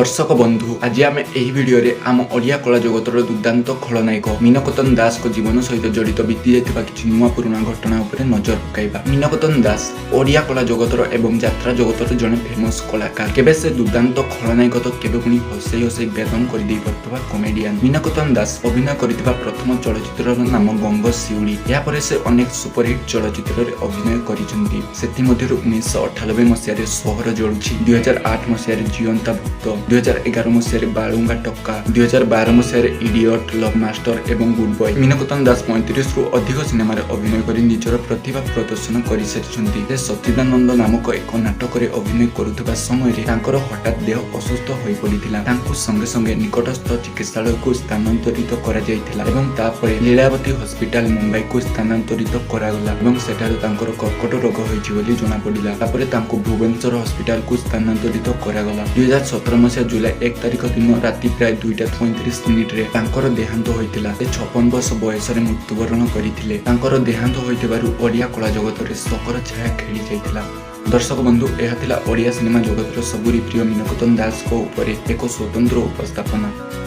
দর্শক বন্ধু আজ আমি এই ভিডিওরে আম ওড়িয়া কলা জগতর দুর্দান্ত খলনায়ক মীনকতন দাসক জীবন সহিত জড়িত বিতি যাইথিবা কিছু নূয়া পুরোনা ঘটনা উপরে নজর পকাইবা মীনকতন দাস ওড়িয়া কলা জগতর এবং যাত্রা জগতর জনে ফেমস কলাকার কেবে সে দুর্দান্ত খলনায়ক তো কেবে পুনি হসাই হসাই বেদম করে দেই পারতবা কমেডিয়ান মীনকতন দাস অভিনয় করিଥିବା প্রথম চলচ্চিত্রর নাম গঙ্গ শিউড়ি এরপরে সে অনেক সুপরহিট চলচ্চিত্রে অভিনয় করিছন্তি সেথিমধ্যে উনিশশো অঠানবে মশায় সোহর জড়ুছি দুই হাজার আট মশায় জীবন্তা ভুক্ত দুই হাজার এগারো মসের বারুঙ্গা টক্কা দুই হাজার বারো মসের ইডিয়ট লভ মাস্টর এবং গুড বয় ମୀନକତନ ଦାସ ପଇଁତିରିଶରୁ ଅଧିକ ସିନେମାରେ ଅଭିନୟ କରି ନିଜର ପ୍ରତିଭା ପ୍ରଦର୍ଶନ କରିସାରିଛନ୍ତି ସେ ସଚ୍ଚିଦାନନ୍ଦ ନାମକ ଏକ ନାଟକରେ ଅଭିନୟ କରୁଥିବା ସମୟରେ ତାଙ୍କର ହଠାତ୍ ଦେହ ଅସୁସ୍ଥ ହୋଇପଡ଼ିଥିଲା ତାଙ୍କୁ ସଙ୍ଗେ ସଙ୍ଗେ ନିକଟସ୍ଥ ଚିକିତ୍ସାଳୟକୁ ସ୍ଥାନାନ୍ତରିତ କରାଯାଇଥିଲା ଏବଂ ତାପରେ ଲୀଳାବତୀ ହସ୍ପିଟାଲ ମୁମ୍ବାଇକୁ ସ୍ଥାନାନ୍ତରିତ କରାଗଲା ଏବଂ ସେଠାରେ ତାଙ୍କର କର୍କଟ ରୋଗ ହୋଇଛି ବୋଲି ଜଣାପଡ଼ିଲା ତାପରେ ତାଙ୍କୁ ଭୁବନେଶ୍ୱର ହସ୍ପିଟାଲକୁ ସ୍ଥାନାନ୍ତରିତ କରାଗଲା ଦୁଇହଜାର ସତର ମସିହା ମସିହା ଜୁଲାଇ ଏକ ତାରିଖ ଦିନ ରାତି ପ୍ରାୟ ଦୁଇଟା ପଇଁତିରିଶ ମିନିଟ୍ରେ ତାଙ୍କର ଦେହାନ୍ତ ହୋଇଥିଲା ସେ ଛପନ ବର୍ଷ ବୟସରେ ମୃତ୍ୟୁବରଣ କରିଥିଲେ ତାଙ୍କର ଦେହାନ୍ତ ହୋଇଥିବାରୁ ଓଡ଼ିଆ କଳା ଜଗତରେ ଶୋକର ଛାୟା ଖେଳି ଯାଇଥିଲା ଦର୍ଶକ ବନ୍ଧୁ ଏହା ଥିଲା ଓଡ଼ିଆ ସିନେମା ଜଗତର ସବୁରି ପ୍ରିୟ ମୀନକତନ ଦାସଙ୍କ ଉପରେ ଏକ ସ୍ୱତନ୍ତ୍ର ଉପସ୍ଥାପନା